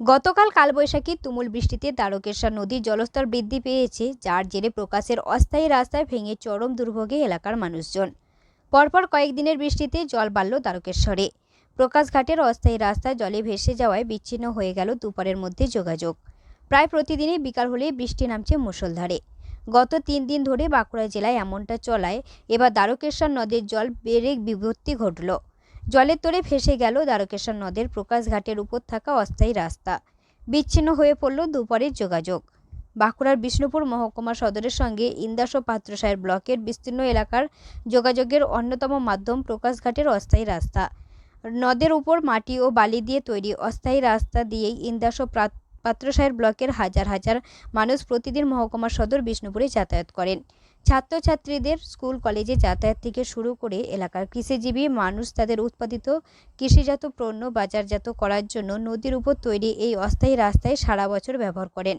গতকাল কালবৈশাখী তুমুল বৃষ্টিতে দ্বারকেশ্বর নদীর জলস্তর বৃদ্ধি পেয়েছে, যার জেরে প্রকাশের অস্থায়ী রাস্তায় ভেঙে চরম দুর্ভোগে এলাকার মানুষজন। পরপর কয়েকদিনের বৃষ্টিতে জল বাড়ল দ্বারকেশ্বরে। প্রকাশঘাটের অস্থায়ী রাস্তায় জলে ভেসে যাওয়ায় বিচ্ছিন্ন হয়ে গেল দুপারের মধ্যে যোগাযোগ। প্রায় প্রতিদিনই বিকাল হলেই বৃষ্টি নামছে মুষলধারে। গত তিন দিন ধরে বাঁকুড়া জেলায় এমনটা চলায়, এবার দ্বারকেশ্বর নদের জল বেড়ে বিভক্তি ঘটল। জলের তোড়ে ভেসে গেল দ্বারকেশ্বর নদের প্রকাশঘাটের উপর থাকা অস্থায়ী রাস্তা। বিচ্ছিন্ন হয়ে পড়ল দুপারের যোগাযোগ। বাঁকুড়ার বিষ্ণুপুর মহকুমা সদরের সঙ্গে ইন্দাস ও পাত্রসায়ের ব্লকের বিস্তীর্ণ এলাকার যোগাযোগের অন্যতম মাধ্যম প্রকাশঘাটের অস্থায়ী রাস্তা। নদের উপর মাটি ও বালি দিয়ে তৈরি অস্থায়ী রাস্তা দিয়েই ইন্দাস ও পাত্রসায়ের ব্লকের হাজার হাজার মানুষ প্রতিদিন মহকুমা সদর বিষ্ণুপুরে যাতায়াত করেন। ছাত্রছাত্রীদের স্কুল, কলেজে যাতায়াত থেকে শুরু করে এলাকার কৃষিজীবী মানুষ তাদের উৎপাদিত কৃষিজাত পণ্য বাজারজাত করার জন্য নদীর উপর তৈরি এই অস্থায়ী রাস্তায় সারা বছর ব্যবহার করেন।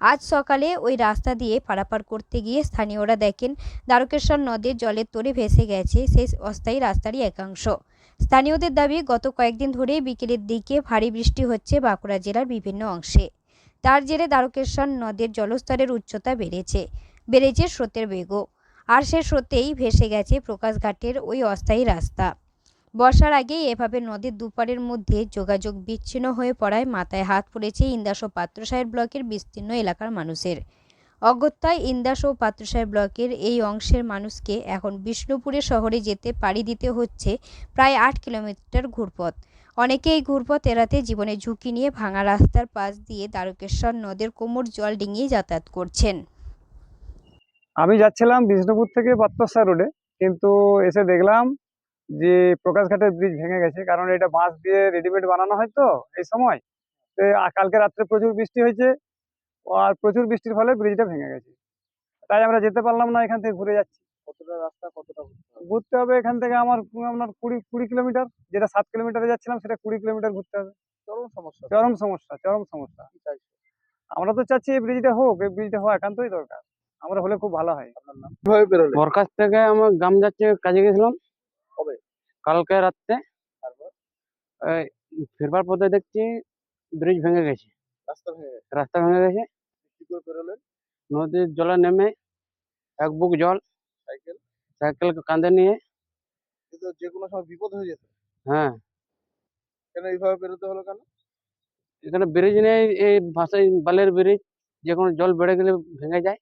আজ সকালে ওই রাস্তা দিয়ে পারাপার করতে গিয়ে স্থানীয়রা দেখেন দ্বারকেশ্বর নদের জলের তোড়ে ভেসে গেছে সেই অস্থায়ী রাস্তারই একাংশ। স্থানীয়দের দাবি, গত কয়েকদিন ধরেই বিকেলের দিকে ভারী বৃষ্টি হচ্ছে বাঁকুড়া জেলার বিভিন্ন অংশে। তার জেরে দ্বারকেশ্বর নদের জলস্তরের উচ্চতা বেড়েছে। বেড়েছে স্রোতের বেগও আর সে স্রোতেই ভেসে গেছে প্রকাশঘাটের ওই অস্থায়ী রাস্তা। বর্ষার আগেই এভাবে নদীর দুপারের মধ্যে যোগাযোগ বিচ্ছিন্ন হয়ে পড়ায় মাথায় হাত পড়েছে ইন্দাস ও পাত্রসাহের ব্লকের বিস্তীর্ণ এলাকার মানুষের। অগত্যায় ইন্দাস ও পাত্রসাহের ব্লকের এই অংশের মানুষকে এখন বিষ্ণুপুরে শহরে যেতে পাড়ি দিতে হচ্ছে প্রায় আট কিলোমিটার ঘুরপথ। অনেকে এই ঘুরপথ এড়াতে জীবনের ঝুঁকি নিয়ে ভাঙা রাস্তার পাশ দিয়ে দ্বারকেশ্বর নদের কোমর জল ডিঙিয়ে যাতায়াত করছেন। আমি যাচ্ছিলাম বিষ্ণুপুর থেকে পাত্রসা রোডে কিন্তু এসে দেখলাম যে প্রকাশঘাটের ব্রিজ ভেঙে গেছে কারণ এটা বাঁশ দিয়ে রেডিমেড বানানো হয় তো এই সময়। তো কালকে রাত্রে প্রচুর বৃষ্টি হয়েছে আর প্রচুর বৃষ্টির ফলে ব্রিজটা ভেঙে গেছে। তাই আমরা যেতে পারলাম না এখান থেকে ঘুরে যাচ্ছি। কতটা রাস্তা কতটা ঘুরতে হবে? এখান থেকে আমার আপনার কুড়ি কুড়ি কিলোমিটার যেটা সাত কিলোমিটারে যাচ্ছিলাম সেটা কুড়ি কিলোমিটার ঘুরতে হবে। চরম সমস্যা। চরম সমস্যা চরম সমস্যা। আমরা তো চাচ্ছি এই ব্রিজটা হোক এই ব্রিজটা হওয়া একান্তই দরকার। আমরা হলে খুব ভালো হয়। আপনার কীভাবে বেরোলে। বরকাছ থেকে আমার গ্রাম যাচ্ছে কাজে গেছিলাম। কবে? কালকে রাত্রে। ফিরবার পথে দেখছি ব্রিজ ভেঙে গেছে। রাস্তা ভেঙে গেছে। রাস্তা ভেঙে গেছে। কি করে বেরোলেন? নদীর জলে নেমে এক বুক জল সাইকেল? সাইকেল কাঁধে নিয়ে। কিন্তু যে কোনো সময় বিপদ হয়ে যেত। হ্যাঁ। কেন এইভাবে বেরোতে হলো কেন? এখানে ব্রিজ নেই এই ভাষায় বালের ব্রিজ যে কোনো জল বেড়ে গেলে ভেঙে যায়।